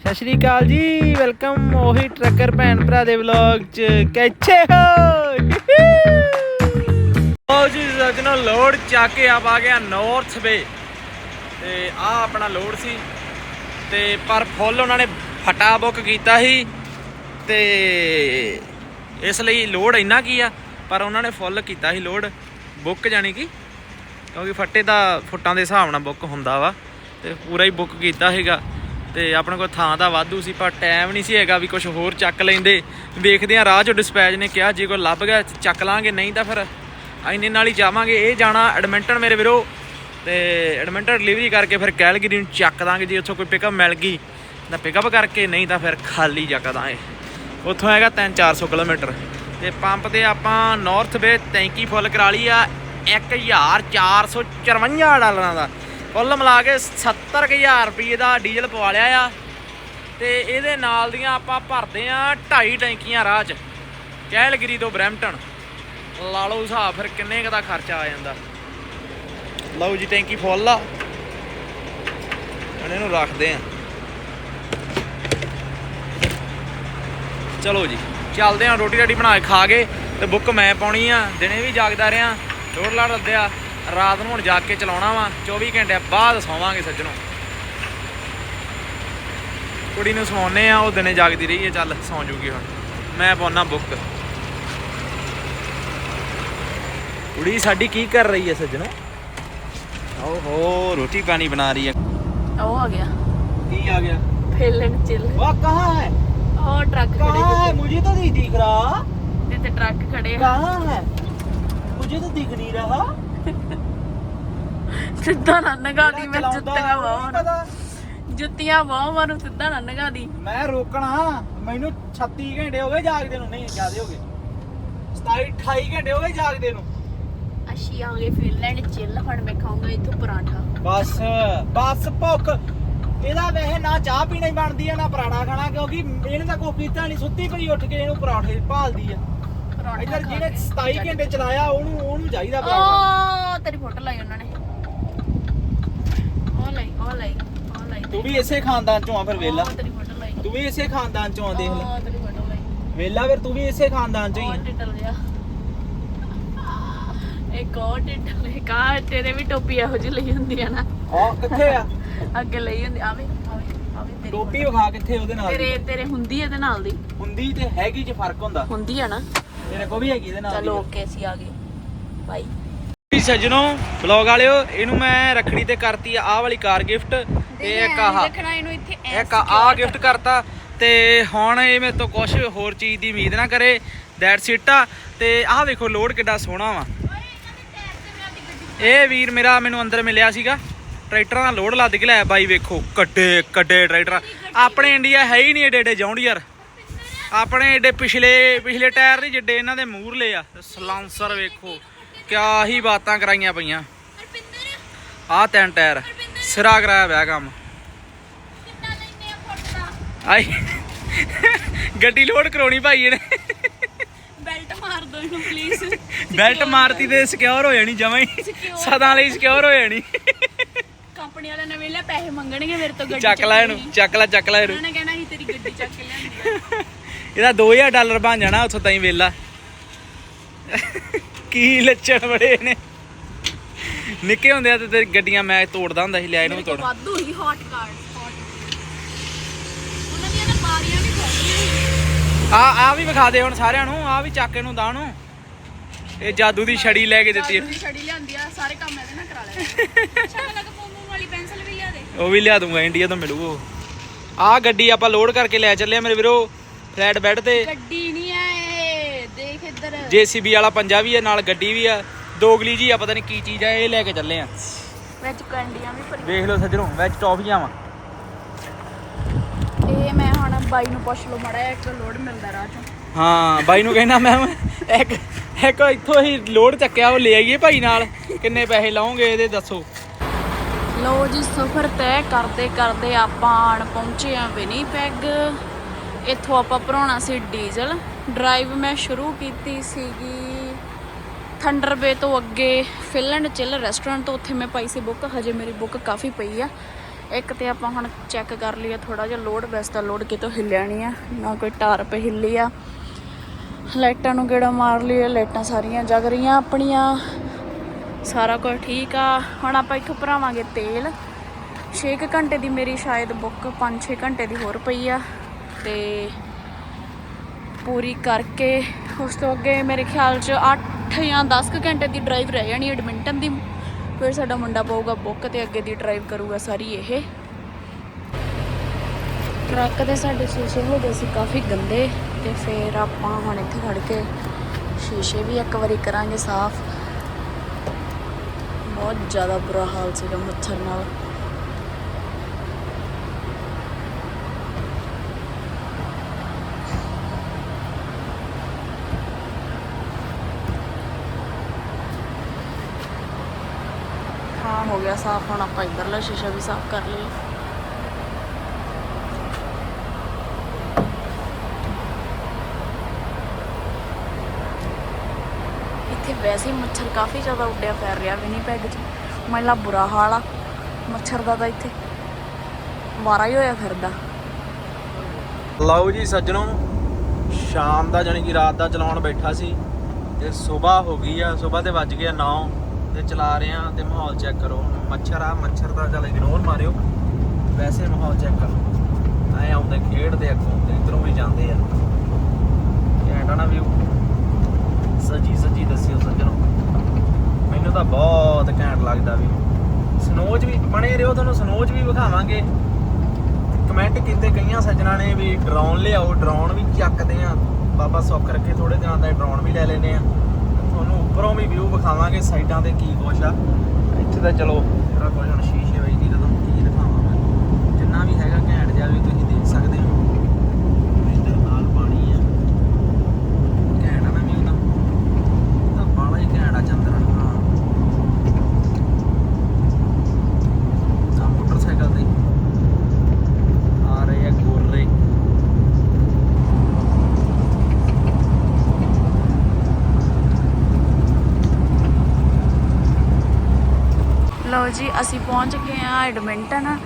ਸਤਿ ਸ਼੍ਰੀ ਅਕਾਲ ਜੀ, ਵੈਲਕਮ ਉਹੀ ਟਰੱਕਰ ਭੈਣ ਭਰਾ ਦੇ ਵਲੌਗ ਚ। ਕੈਚੇ ਹੋ! ਉਹ ਜੀ ਸਜਣੋ ਲੋਡ ਚੱਕ ਕੇ ਆਪ ਆ ਗਿਆ ਨਾਰਥ ਵੇ ਤੇ ਆ ਆਪਣਾ ਲੋਡ ਸੀ। ਤੇ ਪਰ ਫੁੱਲ ਉਹਨਾਂ ਨੇ ਫਟਾ ਬੁੱਕ ਕੀਤਾ ਸੀ। ਤੇ ਇਸ ਲਈ ਲੋਡ ਇੰਨਾ ਕੀ ਆ, ਪਰ ਉਹਨਾਂ ਨੇ ਫੁੱਲ ਕੀਤਾ ਸੀ ਲੋਡ। ਬੁੱਕ ਜਾਣੀ ਕਿ? ਕਿਉਂਕਿ ਫੱਟੇ ਦਾ ਫੁੱਟਾਂ ਦੇ ਹਿਸਾਬ ਨਾਲ ਬੁੱਕ ਹੁੰਦਾ ਵਾ। ਤੇ ਪੂਰਾ ਹੀ ਬੁੱਕ ਕੀਤਾ ਸੀਗਾ। ਤੇ ਆਪਣੇ ਕੋਲ ਥਾਂ ਦਾ ਵਾਧੂ ਸੀ, ਪਰ ਟਾਈਮ ਨਹੀਂ ਸੀ ਹੈਗਾ ਵੀ ਕੁਝ ਹੋਰ ਚੱਕ ਲੈਂਦੇ। ਵੇਖਦੇ ਆ ਰਾਹ ਚੋਂ ਡਿਸਪੈਚ ਨੇ ਕਿਹਾ, ਜੇ ਕੋਈ ਲੱਭ ਗਿਆ, ਚੱਕ ਲਾਂਗੇ, ਨਹੀਂ ਤਾਂ ਫਿਰ ਇੰਨੇ ਨਾਲ ਹੀ ਜਾਵਾਂਗੇ। ਇਹ ਜਾਣਾ ਐਡਮਿੰਟਨ ਮੇਰੇ ਵੀਰੋ। ਤੇ ਐਡਮਿੰਟਨ ਡਿਲੀਵਰੀ ਕਰਕੇ ਫਿਰ ਕੈਲਗਰੀ ਨੂੰ ਚੱਕ ਦਾਂਗੇ, ਜੇ ਉੱਥੋਂ ਕੋਈ ਪਿਕਅਪ ਮਿਲ ਗਈ, ਤਾਂ ਪਿਕਅਪ ਕਰਕੇ, ਨਹੀਂ ਤਾਂ ਫਿਰ ਖਾਲੀ ਚੱਕ ਦਾਂਗੇ ਉੱਥੋਂ ਹੈਗਾ 3-400 ਕਿਲੋਮੀਟਰ। ਤੇ ਪੰਪ ਤੇ ਆਪਾਂ ਨਾਰਥ ਵੇ ਟੈਂਕੀ ਫੁੱਲ ਕਰਾ ਲਈ ਆ 1454 ਡਾਲਰਾਂ ਦਾ। ਕੁੱਲ ਮਿਲਾ ਕੇ 70000 ਰੁਪਏ ਦਾ ਡੀਜ਼ਲ ਪਵਾ ਲਿਆ ਆ। ਤੇ ਇਹਦੇ ਨਾਲ ਦੀਆਂ ਆਪਾਂ ਭਰਦੇ ਆ 2.5 ਟੈਂਕੀਆਂ ਰਾਹ 'ਚ, ਕੈਲਗਰੀ ਤੋਂ ਬਰੈਂਪਟਨ। ਲਾ ਲਓ ਹਿਸਾਬ, ਫਿਰ ਕਿੰਨੇ ਕੁ ਦਾ ਖਰਚਾ ਆ ਜਾਂਦਾ। ਲਓ ਜੀ, ਟੈਂਕੀ ਫੁੱਲ ਆ। ਹੁਣ ਇਹਨੂੰ ਰੱਖਦੇ ਆ। ਚਲੋ ਜੀ, ਚੱਲਦੇ ਆ ਰੋਟੀ ਰਾਟੀ ਬਣਾ ਕੇ ਖਾ ਕੇ, ਤੇ ਬੁੱਕ ਮੈਂ ਪਾਉਣੀ ਆ, ਦਿਨੇ ਵੀ ਜਾਗਦਾ ਰਿਆਂ, ਲੋੜ ਲਾੜ ਲੱਦਿਆ ਰਾਤ ਨੂੰ ਹੁਣ ਜਾਗ ਕੇ ਚਲਾਉਣਾ ਵਾ 24 ਘੰਟੇ ਬਾਅਦ ਸੌਵਾਂਗੇ ਸੱਜਣੋ ਕੁੜੀ ਨੂੰ ਸਵਾਉਨੇ ਆ ਉਹ ਦਿਨੇ ਜਾਗਦੀ ਰਹੀ ਹੈ ਚੱਲ ਸੌਂ ਜੂਗੀ ਹੁਣ ਮੈਂ ਪਾਉਣਾ ਬੁੱਕ ਕੁੜੀ ਸਾਡੀ ਕੀ ਕਰ ਰਹੀ ਹੈ ਸੱਜਣੋ ਓਹੋ ਰੋਟੀ ਪਾਣੀ ਬਣਾ ਰਹੀ ਹੈ ਉਹ ਆ ਗਿਆ ਕੀ ਆ ਗਿਆ ਫੇਲਣ ਚਿਲ ਵਾਹ ਕਹਾਂ ਹੈ ਉਹ ਟਰੱਕ कहाँ है ਖੜੇ मुझे तो नहीं दिख रहा ਤੇ ਤੇ ਟਰੱਕ ਖੜੇ ਆ कहाँ है मुझे तो दिख नहीं रहा ਸਿੱਧਾ ਨਾ ਨਗਾ ਦੀ ਮੈਂ ਜੁੱਤੀਆਂ ਵਾਹ ਪਤਾ। ਜੁੱਤੀਆਂ ਵਾਹ ਮਾਰੂ ਸਿੱਧਾ ਨਾ ਨਗਾ ਦੀ ਮੈਂ ਰੋਕਣਾ ਮੈਨੂੰ 36 ਘੰਟੇ ਹੋ ਗਏ ਜਾਗਦੇ ਨੂੰ। ਨਹੀਂ ਜ਼ਿਆਦੇ ਹੋ ਗਏ। 27 28 ਘੰਟੇ ਹੋ ਗਏ ਜਾਗਦੇ ਨੂੰ। ਅਸੀਂ ਆ ਗਏ ਫਿਨਲੈਂਡ ਚਿੱਲ ਹੁਣ ਮੈਂ ਖਾਊਂਗਾ ਇੱਥੋਂ ਪਰਾਂਠਾ। ਬਸ ਬਸ ਭੁੱਖ। ਇਹਦਾ ਵੈਸੇ ਨਾ ਚਾਹ ਪੀਣੀ ਬਣਦੀ ਆ ਨਾ ਪਰਾਠਾ ਖਾਣਾ ਕਿਉਂਕਿ ਇਹਨੇ ਤਾਂ ਕੋਈ ਕੀਤਾ ਨਹੀਂ। ਸੁੱਤੀ ਪਈ ਉੱਠ ਕੇ ਇਹਨੂੰ ਪਰਾਠੇ ਭਾਲਦੀ ਆ। ਪਰਾਂਠਾ ਇੱਧਰ ਜਿਹਨੇ ਕੇ। 27 ਘੰਟੇ ਚਲਾਇਆ ਉਹਨੂੰ ਉਹਨੂੰ ਚਾਹੀਦਾ ਪਰਾਠਾ। ਤੇਰੀ ਫੋਟੋ ਲਾਈ ਉਹਨਾਂ ਨੇ। ਉਹ ਲਈ ਉਹ ਲਈ ਉਹ ਲਈ। ਤੂੰ ਵੀ ਇਸੇ ਖਾਨਦਾਨ ਚੋਂ ਆ ਫਿਰ ਵੇਲਾ। ਉਹ ਤੇਰੀ ਫੋਟੋ ਲਾਈ। ਤੂੰ ਵੀ ਇਸੇ ਖਾਨਦਾਨ ਚੋਂ ਆ ਦੇਖ ਲੈ। ਉਹ ਤੇਰੀ ਫੋਟੋ ਲਾਈ। ਵੇਲਾ ਫਿਰ ਤੂੰ ਵੀ ਇਸੇ ਖਾਨਦਾਨ ਚੋਂ ਹੀ ਆ। ਟਿੱਟਲ ਜਿਹਾ। ਇੱਕ ਉਹ ਟਿੱਟਲ ਇੱਕ ਆਹ ਤੇਰੇ ਵੀ ਟੋਪੀ ਇਹੋ ਜਿਹੀ ਲਈ ਹੁੰਦੀ ਆ ਨਾ। ਆ ਕਿੱਥੇ ਆ? ਅੱਗੇ ਲਈ ਹੁੰਦੀ ਆਵੇ ਆਵੇ ਆਵੇ ਤੇਰੀ ਟੋਪੀ ਵਿਖਾ ਕਿੱਥੇ ਉਹਦੇ ਨਾਲ ਤੇਰੇ ਤੇਰੇ ਹੁੰਦੀ ਇਹਦੇ ਨਾਲ ਦੀ। ਹੁੰਦੀ ਤੇ ਹੈਗੀ ਚ ਫ਼ਰਕ ਹੁੰਦਾ। ਹੁੰਦੀ ਆ ਨਾ। ਤੇਰੇ ਕੋ ਵੀ ਹੈਗੀ ਇਹਦੇ ਨਾਲ ਚਲੋ ਓਕੇ ਅਸੀਂ ਆ ਗਏ। ਬਾਈ। ਵੀ ਸੱਜਣੋ ਬਲੌਗ ਵਾਲਿਓ ਇਹਨੂੰ ਮੈਂ ਰੱਖੜੀ ਤੇ ਕਰਤੀ ਆ ਆਹ ਵਾਲੀ ਕਾਰ ਗਿਫਟ ਤੇ ਇੱਕ ਆਹ ਦੇਖਣਾ ਇਹਨੂੰ ਇੱਥੇ ਇੱਕ ਆਹ ਗਿਫਟ ਕਰਤਾ ਤੇ ਹੁਣ ਇਹ ਮੇਰੇ ਤੋਂ ਕੁਝ ਹੋਰ ਚੀਜ਼ ਦੀ ਉਮੀਦ ਨਾ ਕਰੇ ਦੈਟਸ ਇਟ ਆ। ਤੇ ਆਹ ਵੇਖੋ ਲੋਡ ਕਿੱਡਾ ਸੋਹਣਾ ਵਾ। ਇਹ ਵੀਰ ਮੇਰਾ ਮੈਨੂੰ ਅੰਦਰ ਮਿਲਿਆ ਸੀਗਾ ਟਰੈਕਟਰਾਂ ਦਾ ਲੋਡ ਲੱਦ ਕੇ ਲਿਆ ਬਾਈ ਵੇਖੋ ਕੱਡੇ ਕੱਡੇ ਟਰੈਕਟਰ ਆਪਣੇ ਇੰਡੀਆ ਹੈ ਹੀ ਨਹੀਂ ਏਡੇ ਏਡੇ ਜੌਂਡੀਅਰ ਆਪਣੇ ਏਡੇ ਪਿਛਲੇ ਪਿਛਲੇ ਟਾਇਰ ਨਹੀਂ ਜਿੱਡੇ ਇਹਨਾਂ ਦੇ ਮੂਹਰਲੇ ਆ। ਸਲਾਂਸਰ ਵੇਖੋ। ਕਿਆ ਹੀ ਬਾਤਾਂ ਕਰਾਈਆਂ ਪਈਆਂ। ਆਹ ਤਿੰਨ ਟਾਇਰ। ਸਿਰਾ ਕਰਾਇਆ ਵਿਆ ਕੰਮ। ਆਈ। ਗੱਡੀ ਲੋਡ ਕਰਾਉਣੀ ਭਾਈ ਇਹਨੇ। ਬੈਲਟ ਮਾਰ ਦੋ ਇਹਨੂੰ ਪਲੀਜ਼ ਬੈਲਟ ਮਾਰਤੀ ਤੇ ਸਿਕਿਉਰ ਹੋ ਜਾਣੀ ਜਮਾਂ ਹੀ। ਸਦਾ ਲਈ ਸਿਕਿਉਰ ਹੋ ਜਾਣੀ। ਕੰਪਨੀ ਵਾਲਿਆਂ ਨੇ ਵੇਲੇ ਪੈਸੇ ਮੰਗਣਗੇ ਮੇਰੇ ਤੋਂ ਗੱਡੀ ਚੱਕ ਲੈ ਇਹਨੂੰ ਚੱਕ ਲੈ ਚੱਕ ਲੈ ਇਹਨੂੰ। ਉਹਨਾਂ ਨੇ ਕਹਿਣਾ ਸੀ ਤੇਰੀ ਗੱਡੀ ਚੱਕ ਕੇ ਲਿਆਂਦੀ ਆ। ਇਹਦਾ 2000 ਡਾਲਰ ਬਣ ਜਾਣਾ ਉੱਥੋਂ ਤਾਈਂ ਵੇਲਾ। ਕੀ ਲੱਛਣ ਬੜੇ ਨੇ? ਨਿੱਕੇ ਹੁੰਦੇ ਆ ਤੇ ਤੇਰੀ ਗੱਡੀਆਂ ਮੈਂ ਤੋੜਦਾ ਹੁੰਦਾ ਸੀ ਲਿਆ ਇਹਨੂੰ ਵੀ ਤੋੜ। ਵਾਧੂ ਹੀ ਹੌਟ ਕਾਰਡ ਹੌਟ ਉਹਨਾਂ ਦੀਆਂ ਨਾ ਬਾਰੀਆਂ ਵੀ ਖੋਲੀਆਂ ਆ ਆ ਵੀ ਵਿਖਾ ਦੇ ਹੁਣ ਸਾਰਿਆਂ ਨੂੰ ਆ ਵੀ ਚੱਕ ਇਹਨੂੰ ਦਾ ਨੂੰ ਇਹ ਜਾਦੂ ਦੀ ਛੜੀ ਲੈ ਕੇ ਦਿੱਤੀ। ਛੜੀ ਲਿਆਂਦੀ ਆ ਸਾਰੇ ਕੰਮ ਇਹਦੇ ਨਾਲ ਕਰਾ ਲੈਣੇ। ਅੱਛਾ ਲੱਗ ਪੋਮੋ ਵਾਲੀ ਪੈਨਸਲ ਵੀ ਲਿਆ ਦੇ। ਉਹ ਵੀ ਲਿਆ ਦੂੰਗਾ ਇੰਡੀਆ ਤੋਂ ਮਿਲੂ ਉਹ। ਆ ਗੱਡੀ ਆਪਾਂ ਲੋਡ ਕਰਕੇ ਲੈ ਚੱਲੇ ਆ ਮੇਰੇ ਵੀਰੋ ਫਲੈਟ ਬੈੱਡ ਤੇ। ਗੱਡੀ ਨਹੀਂ ਆ ਇਹ ਦੇਖ ਇੱਧਰ ਜੀਸੀਬੀ ਵਾਲਾ ਪੰਜਾ ਵੀ ਆ ਨਾਲ ਗੱਡੀ ਵੀ ਆ। ਦੋਗਲੀ ਜੀ ਆ ਪਤਾ ਨਹੀਂ ਕੀ ਚੀਜ਼ ਆ ਇਹ ਲੈ ਕੇ ਚੱਲੇ ਆ। ਵਿੱਚ ਕੰਡੀਆਂ ਵੀ ਭਰੀ ਵੇਖ ਲਓ ਸੱਜਣੋ ਵਿੱਚ ਟੌਫੀਆਂ ਵਾ। ਇਹ ਮੈਂ ਹੁਣ ਬਾਈ ਨੂੰ ਪੁੱਛ ਲਓ ਮੜਾ ਇੱਕ ਲੋਡ ਮਿਲਦਾ ਰਾਹ ਚੋਂ। ਹਾਂ ਬਾਈ ਨੂੰ ਕਹਿਣਾ ਮੈਂ ਇੱਕ ਇੱਕ ਇੱਥੋਂ ਹੀ ਲੋਡ ਚੱਕਿਆ ਉਹ ਲੈ ਆਈਏ ਭਾਈ ਨਾਲ। ਕਿੰਨੇ ਪੈਸੇ ਲਾਉਂਗੇ ਇਹਦੇ ਦੱਸੋ? ਲੋ ਜੀ ਸਫ਼ਰ ਤੈਅ ਕਰਦੇ ਕਰਦੇ ਆਪਾਂ ਆਣ ਪਹੁੰਚੇ ਆ ਵਿਨੀਪੈਗ। ਇੱਥੋਂ ਆਪਾਂ ਭਰਾਉਣਾ ਸੀ ਡੀਜ਼ਲ। ਡਰਾਈਵ ਮੈਂ ਸ਼ੁਰੂ ਕੀਤੀ ਸੀਗੀ ਥੰਡਰਬੇ ਤੋਂ ਅੱਗੇ ਫਿਲੈਂਡ ਚਿਲ ਰੈਸਟੋਰੈਂਟ ਤੋਂ ਉੱਥੇ ਮੈਂ ਪਾਈ ਸੀ ਬੁੱਕ ਹਜੇ ਮੇਰੀ ਬੁੱਕ ਕਾਫੀ ਪਈ ਆ। ਇੱਕ ਤੇ ਆਪਾਂ ਹੁਣ ਚੈੱਕ ਕਰ ਲਈਏ ਥੋੜਾ ਜਿਹਾ ਲੋਡ ਵੈਸੇ ਤਾਂ ਲੋਡ ਕਿਤੋਂ ਹਿੱਲਿਆ ਨਹੀਂ ਆ, ਨਾ ਕੋਈ ਟਾਰ ਪੇ ਹਿੱਲੀ ਆ। ਲਾਈਟਾਂ ਨੂੰ ਗੇੜਾ ਮਾਰ ਲਈਏ, ਲਾਈਟਾਂ ਸਾਰੀਆਂ ਜਗ ਰਹੀਆਂ ਆਪਣੀਆਂ। ਸਾਰਾ ਕੁਝ ਠੀਕ ਆ। ਹੁਣ ਆਪਾਂ ਇੱਕ ਭਰਾਵਾਂਗੇ ਤੇਲ। 6 ਘੰਟੇ ਦੀ ਮੇਰੀ ਸ਼ਾਇਦ ਬੁੱਕ 5-6 ਘੰਟੇ ਦੀ ਹੋਰ ਪਈ ਆ। ਤੇ ਪੂਰੀ ਕਰਕੇ ਉਸ ਤੋਂ ਅੱਗੇ ਮੇਰੇ ਖਿਆਲ 'ਚ 8 ਜਾਂ 10 ਕੁ ਘੰਟੇ ਦੀ ਡਰਾਈਵ ਰਹਿ ਜਾਣੀ ਐਡਮਿੰਟਨ ਦੀ। ਫਿਰ ਸਾਡਾ ਮੁੰਡਾ ਪਊਗਾ ਬੁੱਕ ਤੇ ਅੱਗੇ ਦੀ ਡਰਾਈਵ ਕਰੂਗਾ ਸਾਰੀ ਇਹ। ਟਰੱਕ ਦੇ ਸਾਡੇ ਸ਼ੀਸ਼ੇ ਹੋ ਗਏ ਸੀ ਕਾਫੀ ਗੰਦੇ ਤੇ ਫਿਰ ਆਪਾਂ ਹੁਣ ਇੱਥੇ ਖੜ ਕੇ ਸ਼ੀਸ਼ੇ ਵੀ ਇੱਕ ਵਾਰੀ ਕਰਾਂਗੇ ਸਾਫ਼। ਬਹੁਤ ਜ਼ਿਆਦਾ ਬੁਰਾ ਹਾਲ ਸੀਗਾ ਮੱਛਰ ਨਾਲ ਹਾਂ ਹੋ ਗਿਆ ਸਾਫ਼ ਹੁਣ ਆਪਾਂ ਇਧਰਲਾ ਸ਼ੀਸ਼ਾ ਵੀ ਸਾਫ਼ ਕਰ ਲਈਏ। ਇੱਥੇ ਵੈਸੇ ਮੱਛਰ ਕਾਫੀ ਜ਼ਿਆਦਾ ਉੱਡਿਆ ਫੈਲ ਰਿਹਾ, ਵਿਨੀਪੈਗ 'ਚ। ਮੈਲਾ ਬੁਰਾ ਹਾਲ ਆ, ਮੱਛਰ ਦਾ ਤਾਂ ਇੱਥੇ ਮਾਰਾ ਹੀ ਹੋਇਆ ਫਿਰਦਾ। ਲਓ ਜੀ ਸੱਜਣੋ, ਸ਼ਾਮ ਦਾ ਜਾਨੀ ਕਿ ਰਾਤ ਦਾ ਚਲਾਉਣ ਬੈਠਾ ਸੀ ਤੇ ਸਵੇਰ ਹੋ ਗਈ ਆ, ਸਵੇਰ ਦੇ ਵੱਜ ਗਿਆ 9 ਤੇ ਚਲਾ ਰਹੇ ਆ ਤੇ ਮਾਹੌਲ ਚੈੱਕ ਕਰੋ ਮੱਛਰ ਆ, ਮੱਛਰ ਦਾ ਚੱਲ ਇਗਨੋਰ ਮਾਰਿਓ। ਵੈਸੇ ਮਾਹੌਲ ਚੈੱਕ ਕਰੋ। ਐ ਆਉਂਦੇ, ਖੇਡਦੇ ਅੱਗੋਂ ਤੇ ਇਧਰੋਂ ਵੀ ਜਾਂਦੇ ਆ। ਘੈਂਟ ਆ ਨਾ ਵੀਊ ਸੱਜੀ ਸੱਜੀ ਦੱਸਿਓ ਸੱਜਣੋ। ਮੈਨੂੰ ਤਾਂ ਬਹੁਤ ਘੈਂਟ ਲੱਗਦਾ ਵੀ ਸਨੋਜ ਵੀ, ਬਣੇ ਰਹੋ ਤੁਹਾਨੂੰ ਸਨੋਜ ਵੀ ਵਿਖਾਵਾਂਗੇ। ਕਮੈਂਟ ਕੀਤੇ ਕਈਆਂ ਸੱਜਣਾ ਨੇ ਵੀ ਡਰੋਨ ਲਿਆਓ ਡਰੋਨ ਵੀ ਚੱਕਦੇ ਆ। ਬਾਬਾ ਸੁੱਖ ਰੱਖੇ ਥੋੜੇ ਦਿਨਾਂ ਦਾ ਡਰੋਨ ਵੀ ਲੈ ਲੈਨੇ ਆ। ਤੁਹਾਨੂੰ ਉੱਪਰੋਂ ਵੀ ਵਿਊ ਵਿਖਾਵਾਂਗੇ, ਸਾਈਡਾਂ ਤੇ ਕੀ ਕੁਛ ਆ। ਇੱਥੇ ਤਾਂ ਚਲੋ ਜਿਹੜਾ ਕੁਝ ਹੁਣ ਸ਼ੀਸ਼ੇ ਵਿੱਚ ਦੀ ਤਾਂ ਤੁਹਾਨੂੰ ਕੀ ਦਿਖਾਵਾਂ ਮੈਂ ਜਿੰਨਾ ਵੀ ਹੈਗਾ ਘੈਂਟ ਜਿਹਾ ਵੀ ਤੁਸੀਂ ਦੇਖ ਸਕਦੇ ਹੋ ਇੱਧਰ ਨਾਲ ਪਾਣੀ ਆ ਘੈਂਟ ਆ ਨਾ ਵੀ ਉਹਦਾ ਤਾਂ ਬਾਲਾ ਹੀ ਘੈਂਟ ਆ ਚੰਦਰ ਹਾਂ ਤਾਂ ਮੋਟਰਸਾਈਕਲ ਤੇ ਆ ਰਹੇ ਆ ਗੋਰੇ ਲਓ ਜੀ ਅਸੀਂ ਪਹੁੰਚ ਗਏ ਆ ਐਡਮਿੰਟਨ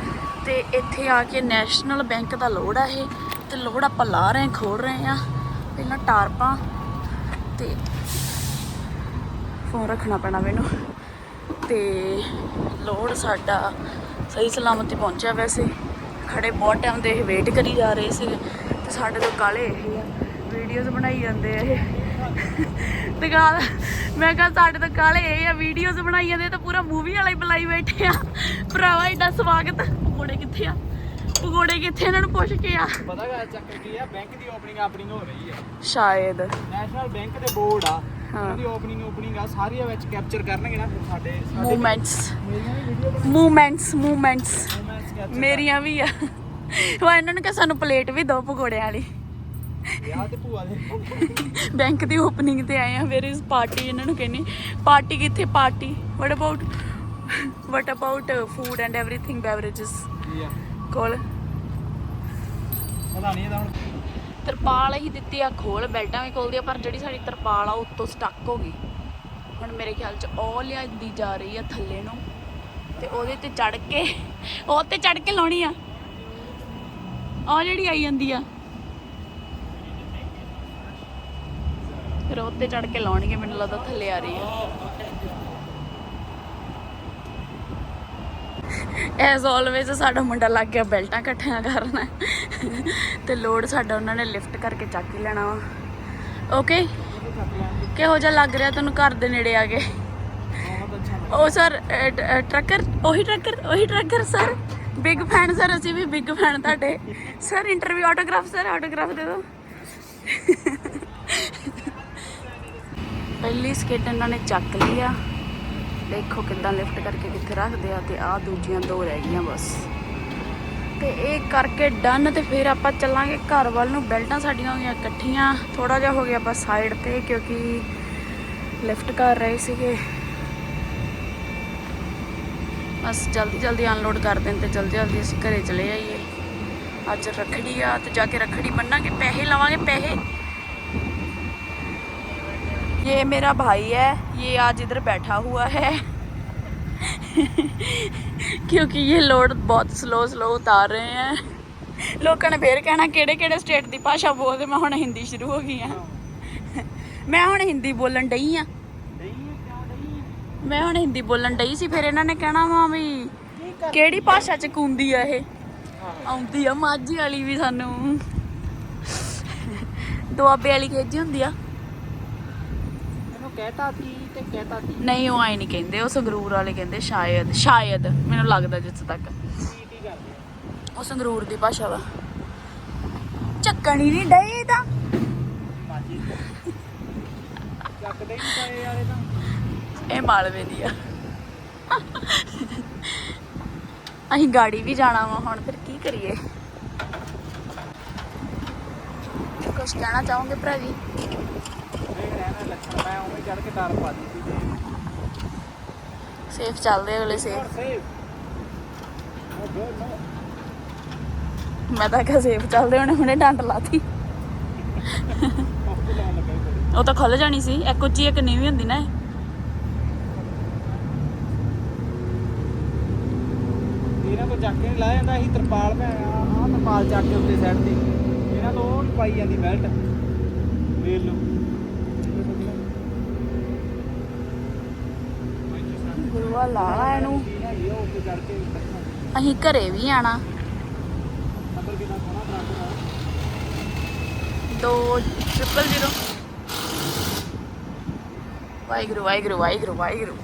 ਤੇ ਇੱਥੇ ਆ ਕੇ ਨੈਸ਼ਨਲ ਬੈਂਕ ਦਾ ਲੋੜ ਆ ਇਹ ਤੇ ਲੋੜ ਆਪਾਂ ਲਾ ਰਹੇ ਹਾਂ, ਖੋਲ ਰਹੇ ਆ ਪਹਿਲਾਂ ਟਾਰਪਾਂ ਤੇ ਫੋਨ ਰੱਖਣਾ ਪੈਣਾ ਮੈਨੂੰ। ਤੇ ਲੋੜ ਸਾਡਾ ਸਹੀ ਸਲਾਮਤ ਹੀ ਪਹੁੰਚਿਆ ਵੈਸੇ। ਖੜੇ ਬਹੁਤ ਟਾਈਮ ਦੇ ਇਹ ਵੇਟ ਕਰੀ ਜਾ ਰਹੇ ਸੀ ਤੇ ਸਾਡੇ ਤੋਂ ਕਾਲੇ ਇਹ ਆ ਵੀਡੀਓਜ਼ ਬਣਾਈ ਜਾਂਦੇ ਆ ਇਹ। ਤੇ ਗੱਲ ਮੈਂ ਕਿਹਾ ਸਾਡੇ ਤੋਂ ਕਾਲੇ ਇਹ ਆ ਵੀਡੀਓਜ਼ ਬਣਾਈ ਜਾਂਦੇ ਤਾਂ ਪੂਰਾ ਮੂਵੀ ਵਾਲਾ ਹੀ ਬੁਲਾਈ ਬੈਠੇ ਆ। ਭਰਾਵਾ ਏਡਾ ਸਵਾਗਤ ਪਕੌੜੇ ਕਿੱਥੇ ਆ? ਪਕੌੜੇ ਕਿੱਥੇ ਇਹਨਾਂ ਨੂੰ ਪੁੱਛ ਕੇ ਆ। ਪਤਾ ਗਾ ਚੱਕਰ ਕੀ ਆ ਬੈਂਕ ਦੀ ਓਪਨਿੰਗ ਆਪਨਿੰਗ ਹੋ ਰਹੀ ਆ। ਸ਼ਾਇਦ। ਨੈਸ਼ਨਲ ਬੈਂਕ ਦੇ ਬੋਰਡ ਆ ਹਾਂ। ਉਹਨਾਂ ਦੀ ਓਪਨਿੰਗ ਓਪਨਿੰਗ ਆ ਸਾਰੀਆਂ ਵਿੱਚ ਕੈਪਚਰ ਕਰਨਗੇ ਨਾ ਫਿਰ ਸਾਡੇ ਸਾਡੇ ਮੂਵਮੈਂਟਸ ਮੂਵਮੈਂਟਸ ਮੂਵਮੈਂਟਸ ਮੇਰੀਆਂ ਵੀ ਆ। ਉਹ ਇਹਨਾਂ ਨੂੰ ਕਿ ਸਾਨੂੰ ਪਲੇਟ ਵੀ ਦਿਓ ਪਕੌੜਿਆਂ ਵਾਲੀ। ਬੈਂਕ ਦੀ ਓਪਨਿੰਗ ਤੇ ਆਏ ਆ ਵੇਰ ਇਸ ਪਾਰਟੀ ਇਹਨਾਂ ਨੂੰ ਕਹਿੰਨੀ ਪਾਰਟੀ ਕਿੱਥੇ party? What about what about food and everything beverages ਕੋਲ ਪਤਾ ਨਹੀਂ ਇਹਦਾ ਹੁਣ। ਤਰਪਾਲ ਹੀ ਦਿੱਤੀ ਆ ਖੋਲ ਬੈਲਟਾਂ ਵੀ ਖੋਲਦੀ ਆ ਪਰ ਜਿਹੜੀ ਸਾਡੀ ਤਰਪਾਲ ਆ ਉੱਤੋਂ ਸਟੱਕ ਹੋ ਗਈ। ਹੁਣ ਮੇਰੇ ਖਿਆਲ ਚ ਉਹ ਲਿਆਂਦੀ ਜਾ ਰਹੀ ਆ ਥੱਲੇ ਨੂੰ ਤੇ ਉਹਦੇ ਤੇ ਚੜ ਕੇ ਉਹ ਤੇ ਚੜ ਕੇ ਲਾਉਣੀ ਆ। ਆ ਜਿਹੜੀ ਆਈ ਜਾਂਦੀ ਆ। ਫਿਰ ਉਹ ਤੇ ਚੜ ਕੇ ਲਾਉਣਗੇ, ਮੈਨੂੰ ਲੱਗਦਾ ਥੱਲੇ ਆ ਰਹੀ ਹੈ। ਐਜ਼ ਆਲਵੇਜ਼ ਸਾਡਾ ਮੁੰਡਾ ਲੱਗ ਗਿਆ ਬੈਲਟਾਂ ਇਕੱਠੀਆਂ ਕਰਨ। ਤੇ ਲੋਡ ਸਾਡਾ ਉਹਨਾਂ ਨੇ ਲਿਫਟ ਕਰਕੇ ਚੱਕ ਹੀ ਲੈਣਾ ਵਾ। ਓਕੇ ਕਿਹੋ ਜਿਹਾ ਲੱਗ ਰਿਹਾ ਤੁਹਾਨੂੰ ਘਰ ਦੇ ਨੇੜੇ ਆ ਗਏ ਉਹ ਸਰ ਟਰੱਕਰ ਉਹੀ ਟਰੱਕਰ ਉਹੀ trucker sir big fan sir ਅਸੀਂ ਵੀ ਬਿਗ ਫੈਨ ਤੁਹਾਡੇ। Sir interview autograph sir autograph ਦੇ ਦਿਓ। ਪਹਿਲੀ ਸਕਿੱਟ ਇਹਨਾਂ ਨੇ ਚੱਕ ਲਈ ਆ। ਦੇਖੋ ਕਿੱਦਾਂ ਲਿਫਟ ਕਰਕੇ ਕਿੱਥੇ ਰੱਖਦੇ ਆ ਤੇ ਆ ਦੂਜੀਆਂ ਦੋ ਰਹਿ ਗਈਆਂ ਬਸ। ਤੇ ਇਹ ਕਰਕੇ ਡਨ ਤੇ ਫਿਰ ਆਪਾਂ ਚੱਲਾਂਗੇ ਘਰ ਵੱਲ ਨੂੰ। ਬੈਲਟਾਂ ਸਾਡੀਆਂ ਹੋ ਗਈਆਂ ਇਕੱਠੀਆਂ। ਥੋੜਾ ਜਿਹਾ ਹੋ ਗਿਆ ਬਸ ਸਾਈਡ ਤੇ ਕਿਉਂਕਿ ਲਿਫਟ ਕਰ ਰਹੇ ਸੀਗੇ। ਬਸ ਜਲਦੀ ਜਲਦੀ ਅਨਲੋਡ ਕਰ ਦੇਣ ਤੇ ਜਲਦੀ ਜਲਦੀ ਅਸੀਂ ਘਰੇ ਚਲੇ ਜਾਈਏ ਅੱਜ ਰੱਖੜੀ ਆ ਤੇ ਜਾ ਕੇ ਰੱਖੜੀ ਬੰਨਾਂਗੇ। ਪੈਸੇ ਲਵਾਂਗੇ, ਪੈਸੇ। ये मेरा भाई है ये आज इधर बैठा हुआ है क्योंकि ये लोड बहुत स्लो स्लो उतार रहे हैं ਲੋਕਾਂ ਨੇ ਫੇਰ ਕਹਿਣਾ ਕਿਹੜੇ ਕਿਹੜੇ ਸਟੇਟ ਦੀ ਭਾਸ਼ਾ ਬੋਲਦੇ ਮੈਂ ਹੁਣ ਹਿੰਦੀ ਸ਼ੁਰੂ ਹੋ ਗਈ ਆ ਮੈਂ ਹੁਣ ਹਿੰਦੀ ਬੋਲਣ ਡਈ ਆ ਮੈਂ ਹੁਣ ਹਿੰਦੀ ਬੋਲਣ ਡਈ ਸੀ ਫਿਰ ਇਹਨਾਂ ਨੇ ਕਹਿਣਾ ਵਾ ਵੀ ਕਿਹੜੀ ਭਾਸ਼ਾ ਚ ਕੁੰਦੀ ਆ ਇਹ ਆਉਂਦੀ ਆ ਮਾਝੀ ਵਾਲੀ ਵੀ ਸਾਨੂੰ ਦੁਆਬੇ ਵਾਲੀ ਖੇਜੀ ਹੁੰਦੀ ਆ ਮੈਨੂੰ ਕਹਿਤਾ ਸੀ ਤੇ ਕਹਿਤਾ ਸੀ। ਨਹੀਂ ਉਹ ਆਈ ਨਹੀਂ ਕਹਿੰਦੇ ਉਹ ਸੰਗਰੂਰ ਵਾਲੇ ਕਹਿੰਦੇ ਸ਼ਾਇਦ ਸ਼ਾਇਦ ਮੈਨੂੰ ਲੱਗਦਾ ਜਿੱਥੇ ਤੱਕ। ਕੀ ਕੀ ਕਰਦੇ ਉਹ ਸੰਗਰੂਰ ਦੀ ਭਾਸ਼ਾ ਵਾ। ਚੱਕਣੀ ਨਹੀਂ ਡਈ ਤਾਂ ਮਾਜੀ ਚੱਕਦੇ ਨਹੀਂ ਪਏ ਵਾਲੇ ਤਾਂ ਇਹ ਮਾਲਵੇ ਦੀ ਆ। ਅਸੀਂ ਗਾੜੀ ਵੀ ਜਾਣਾ ਵਾ ਹੁਣ ਫਿਰ ਕੀ ਕਰੀਏ? ਕੁਝ ਕਹਿਣਾ ਚਾਹੋਗੇ ਭਰਾ ਜੀ? ਮੈਂ ਉਵੇਂ ਚੜ ਕੇ ਡਰ ਪਾ ਦਿੱਤੀ ਤੇ ਸੇਫ ਚੱਲਦੇ ਅਗਲੇ ਸੇਫ। ਮੈਂ ਤਾਂ ਕਿਹਾ ਸੇਫ ਚੱਲਦੇ ਹੋਣੇ ਹੁਣੇ ਡੰਡ ਲਾਤੀ। ਉਹ ਤਾਂ ਖੁੱਲ ਜਾਣੀ ਸੀ ਇੱਕ ਉੱਚੀ ਇੱਕ ਨੀਵੀਂ ਹੁੰਦੀ ਨਾ ਇਹ। ਇਹਨਾਂ ਤੋਂ ਚੱਕ ਕੇ ਨਹੀਂ ਲਾਇਆ ਜਾਂਦਾ ਅਸੀਂ ਤਰਪਾਲ ਭੈ ਆ ਆਹ ਤਰਪਾਲ ਚੱਕ ਕੇ ਉੱਤੇ ਸਾਈਡ ਤੇ। ਇਹਨਾਂ ਤੋਂ ਉਹ ਨਹੀਂ ਪਾਈ ਜਾਂਦੀ ਬੈਲਟ ਵੇਖ ਲਓ। ਗੁਰੂਆ ਲਾਲਾ ਇਹਨੂੰ। ਅਸੀਂ ਘਰੇ ਵੀ ਆਣਾ। ਦੋ ਟ੍ਰਿਪਲ ਜ਼ੀਰੋ ਵਾਹਿਗੁਰੂ ਵਾਹਿਗੁਰੂ ਵਾਹਿਗੁਰੂ ਵਾਹਿਗੁਰੂ।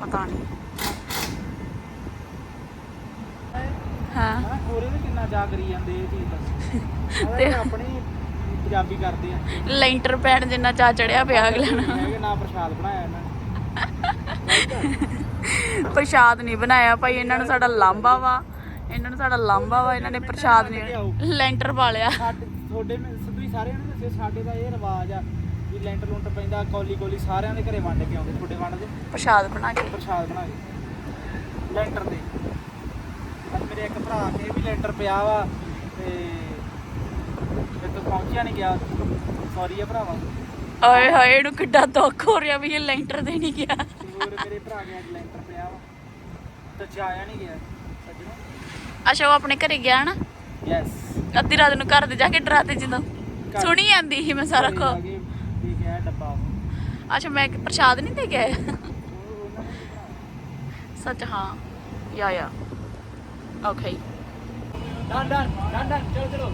ਪਤਾ ਨਹੀਂ ਹਾਂ। ਖੋਰੇ ਵੀ ਕਿੰਨਾ ਜਾ ਕਰੀ ਜਾਂਦੇ ਇਹ ਚੀਜ਼ ਦਾ ਤੇ- ਆਪਣੀ ਪੰਜਾਬੀ ਕਰਦੇ ਆ ਲੈਂਟਰ ਪੈਣ ਜਿੰਨਾ ਚਾ ਚੜਿਆ ਪਿਆ ਅਗਲੇ ਨੂੰ। ਹੈਗੇ ਨਾ ਪ੍ਰਸ਼ਾਦ ਬਣਾਇਆ ਇਹਨਾਂ ਨੇ। ਪ੍ਰਸ਼ਾਦ ਨਹੀਂ ਬਣਾਇਆ ਭਾਈ ਇਹਨਾਂ ਨੂੰ ਸਾਡਾ ਲਾਂਬਾ ਵਾ। ਇਹਨਾਂ ਨੂੰ ਸਾਡਾ ਲਾਂਬਾ ਵਾ ਇਹਨਾਂ ਨੇ ਪ੍ਰਸ਼ਾਦ ਨਹੀਂ ਲੈਂਟਰ ਪਾ ਲਿਆ ਤੁਹਾਡੇ ਮੈਂ ਸਿੱਧੂ ਸਾਰਿਆਂ ਨੂੰ ਦੱਸਿਆ ਸਾਡੇ ਦਾ ਇਹ ਰਿਵਾਜ ਆ ਵੀ ਲੈਂਟਰ ਲੁੰਟਰ ਪੈਂਦਾ ਕੌਲੀ ਕੌਲੀ ਸਾਰਿਆਂ ਦੇ ਘਰੇ ਵੰਡ ਕੇ ਆਉਂਦੇ ਤੁਹਾਡੇ ਵੰਡਦੇ ਪ੍ਰਸ਼ਾਦ ਬਣਾ ਕੇ। ਪ੍ਰਸ਼ਾਦ ਬਣਾ ਕੇ। ਲੈਂਟਰ ਤੇ ਅੱਜ ਮੇਰੇ ਇੱਕ ਭਰਾ ਕੇ ਵੀ ਲੈਂਟਰ ਪਿਆ ਵਾ ਤੇ ਤੋਂ ਪਹੁੰਚਿਆ ਨਹੀਂ ਗਿਆ। ਸੌਰੀ ਆ ਭਰਾਵਾ। ਓਏ ਹੋਏ ਇਹਨੂੰ ਕਿੱਡਾ ਦੁੱਖ ਹੋ ਰਿਹਾ ਵੀ ਇਹ ਲੈਂਟਰ ਦੇ ਨਹੀਂ ਗਿਆ। ਹੋਰ ਮੇਰੇ ਭਰਾ ਕੇ ਅੱਜ ਲੈਂਟਰ ਪਿਆ ਵਾ। ਤੇ ਜਾਇਆ ਨਹੀਂ ਗਿਆ ਸੱਜਣੋ। ਅੱਛਾ ਉਹ ਆਪਣੇ ਘਰੇ ਗਿਆ ਨਾ? ਯੈਸ ਅੱਧੀ ਰਾਤ ਨੂੰ ਘਰ ਦੇ ਜਾ ਕੇ ਡਰਾਤੇ ਜਦੋਂ। ਸੁਣੀ ਜਾਂਦੀ ਸੀ ਮੈਂ ਸਾਰਾ ਡੱਬਾ ਉਹ। ਅੱਛਾ ਮੈਂ ਪ੍ਰਸ਼ਾਦ ਨਹੀਂ ਦੇ ਕੇ ਆਇਆ? ਉਹਨਾਂ ਨੇ ਬਣਾਇਆ। ਸੱਚ ਹਾਂ। Yeah yeah. Okay done done done done ਚਲੋ ਚਲੋ।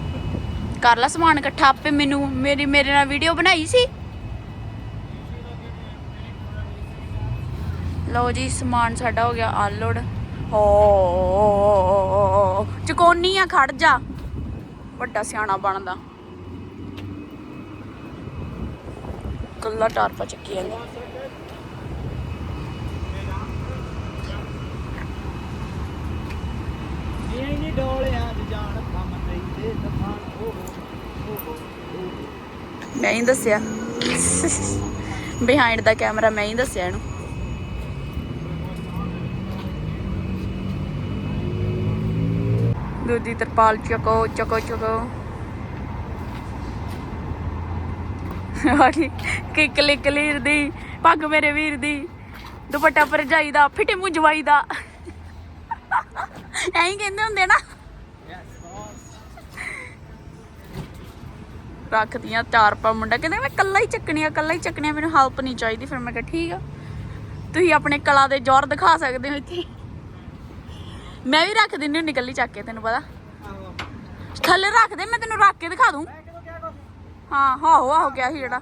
ਕਰ ਲਾ ਸਮਾਨ ਇਕੱਠਾ ਆਪੇ ਮੈਨੂੰ ਮੇਰੀ ਮੇਰੇ ਨਾਲ ਵੀਡੀਓ ਬਣਾਈ ਸੀ? ਲਓ ਜੀ ਸਮਾਨ ਸਾਡਾ ਹੋ ਗਿਆ ਆਲੋਡ ਹੋ ਚਕੋਨੀ ਆ ਖੜ ਜਾ। ਵੱਡਾ ਸਿਆਣਾ ਬਣਦਾ। ਕੱਲਾ ਟਾਰਪਾ ਚੱਕੀ ਜਾਂਦਾ। ਇਹ ਨਹੀਂ ਡੋਲਿਆਂ ਚ ਜਾਣ ਕੰਮ ਨਹੀਂ ਤੇ ਤਫਾਨ ਹੋ ਹੋ ਹੋ ਮੈਂ ਹੀ ਦੱਸਿਆ। ਬਿਹਾਈਂਡ ਦਾ ਕੈਮਰਾ ਮੈਂ ਹੀ ਦੱਸਿਆ ਇਹਨੂੰ। ਦੂਜੀ ਤਰਪਾਲ ਚਕੋ ਚਕੋ ਚਕੋ। ਹਾਲੀ ਕਿ ਕਲੀਰ ਦੀ, ਪੱਗ ਮੇਰੇ ਵੀਰ ਦੀ, ਦੁਪੱਟਾ ਭਰਜਾਈ ਦਾ, ਫਿੱਟੇ ਮੂੰਹ ਜਵਾਈ ਦਾ। ਐਂ ਕਹਿੰਦੇ ਹੁੰਦੇ ਨਾ। ਰੱਖਦੀਆਂ ਚਾਰ ਪਾ ਮੁੰਡਾ, ਕਹਿੰਦੇ ਮੈਂ ਕੱਲਾ ਹੀ ਚੱਕਣੀਆਂ ਕੱਲਾ ਹੀ ਚੱਕਣੀਆਂ, ਮੈਨੂੰ ਹੈਲਪ ਨਹੀਂ ਚਾਹੀਦੀ। ਫਿਰ ਮੈਂ ਕਿਹਾ, ਠੀਕ ਆ, ਤੁਸੀਂ ਆਪਣੇ ਕਲਾ ਦੇ ਜ਼ੋਰ ਦਿਖਾ ਸਕਦੇ ਹੋ ਇੱਥੇ। ਮੈਂ ਵੀ ਰੱਖ ਦਿੰਦੀ ਹੁੰਦੀ ਕੱਲੀ ਚੱਕ ਕੇ, ਤੈਨੂੰ ਪਤਾ। ਥੱਲੇ ਰੱਖ ਦੇ, ਮੈਂ ਤੈਨੂੰ ਰੱਖ ਕੇ ਦਿਖਾ ਦੂੰ। ਮੈਂ ਹਾਂ, ਆਹੋ ਆਹੋ ਗਿਆ ਸੀ ਜਿਹੜਾ।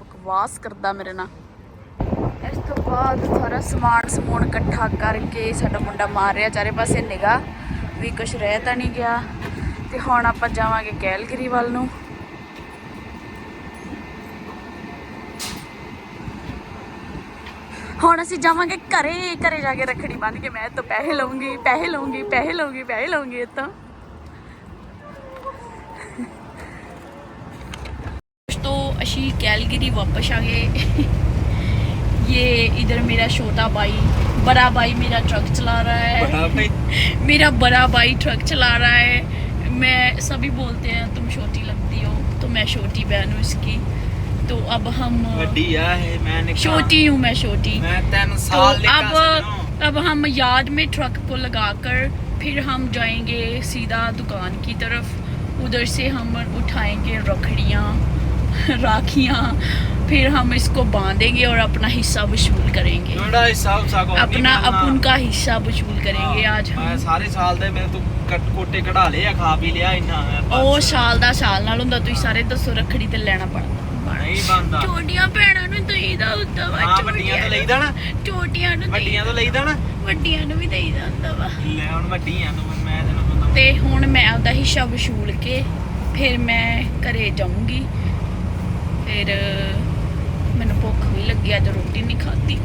ਬਕਵਾਸ ਕਰਦਾ ਮੇਰੇ ਨਾਲ। ਇਸ ਤੋਂ ਬਾਅਦ ਸਾਰਾ ਸਮਾਨ ਸਮੂਨ ਇਕੱਠਾ ਕਰਕੇ ਸਾਡਾ ਮੁੰਡਾ ਮਾਰ ਰਿਹਾ ਚਾਰੇ ਪਾਸੇ ਨਿਗਾ ਵੀ ਕੁਝ ਰਹਿ ਤਾਂ ਨਹੀਂ ਗਿਆ। ਤੇ ਹੁਣ ਆਪਾਂ ਜਾਵਾਂਗੇ ਕੈਲਗਰੀ ਵੱਲ ਨੂੰ। ਹੁਣ ਅਸੀਂ ਜਾਵਾਂਗੇ ਘਰੇ ਘਰੇ ਜਾ ਕੇ ਰੱਖੜੀ ਬੰਨ ਕੇ ਮੈਂ ਇਹ ਤੋਂ ਪੈਸੇ ਲਵਾਂਗੀ ਪੈਸੇ ਲਵਾਂਗੀ ਪੈਸੇ ਲਵਾਂਗੀ ਪੈਸੇ ਲਵਾਂਗੀ ਇਹ ਤੋਂ तो अशी कैलगरी वापस आ गए ये इधर मेरा छोटा भाई बड़ा भाई मेरा ट्रक चला रहा है ਬੜਾ ਭਾਈ मेरा बड़ा भाई ट्रक चला रहा है मैं सभी बोलते हैं तुम छोटी लगती हो तो मैं छोटी बहन हूँ इसकी तो अब हम ਵੱਡੀ ਆ ਇਹ ਮੈਂ ਨਿੱਕਾ छोटी हूँ मैं छोटी ਮੈਂ 3 तो ਸਾਲ ਨਿੱਕਾ अब ਸਜਣੋ अब हम याद में ट्रक को लगाकर फिर हम जाएंगे सीधा दुकान की तरफ उधर से हम उठाएंगे रखड़ियाँ राखियाँ फिर हम इसको बांधेंगे और अपना हिस्सा वसूल करेंगे ਥੋੜਾ ਹਿੱਸਾ ਹੁਸਾ ਕੋ अपना अपन का हिस्सा वसूल करेंगे आज ਮੈਂ हम ਸਾਰੇ ਸਾਲ ਦੇ ਮੇਰੇ ਤੋਂ ਕੱਟ ਕੋਟੇ ਕਢਾ ਲਏ ਆ ਖਾ ਪੀ ਲਿਆ ਇੰਨਾ ਮੈਂ ਬਸ। ਉਹ ਸਾਲ ਦਾ ਸਾਲ ਨਾਲ ਹੁੰਦਾ ਤੁਸੀਂ ਸਾਰੇ ਦੱਸੋ ਰੱਖੜੀ ਤੇ ਲੈਣਾ ਪੜਦਾ ਨਹੀਂ ਬੰਦਾ ਛੋਟੀਆਂ ਭੈਣਾਂ ਨੂੰ ਦੇਈਦਾ ਹੁੰਦਾ ਵਾ ਹਾਂ ਵੱਡੀਆਂ ਤੋਂ ਲਈਦਾ ਨਾ ਛੋਟੀਆਂ ਨੂੰ ਵੱਡੀਆਂ ਤੋਂ ਲਈਦਾ ਨਾ। ਵੱਡੀਆਂ ਨੂੰ ਵੀ ਦੇਈਦਾ ਹੁੰਦਾ ਵਾ। ਲੈ ਹੁਣ ਵੱਡੀਆਂ ਤੋਂ ਮੈਂ ਤੈਨੂੰ ਪਤਾ ਤੇ ਹੁਣ ਮੈਂ ਆਪਦਾ ਹਿੱਸਾ ਵਸੂਲ ਕੇ ਫਿਰ ਮੈਂ ਘਰੇ ਜਾਊਂਗੀ। ਫਿਰ ਮੈਨੂੰ ਭੁੱਖ ਵੀ ਲੱਗੀ ਅੱਜ ਰੋਟੀ ਨਹੀਂ ਖਾਧੀ।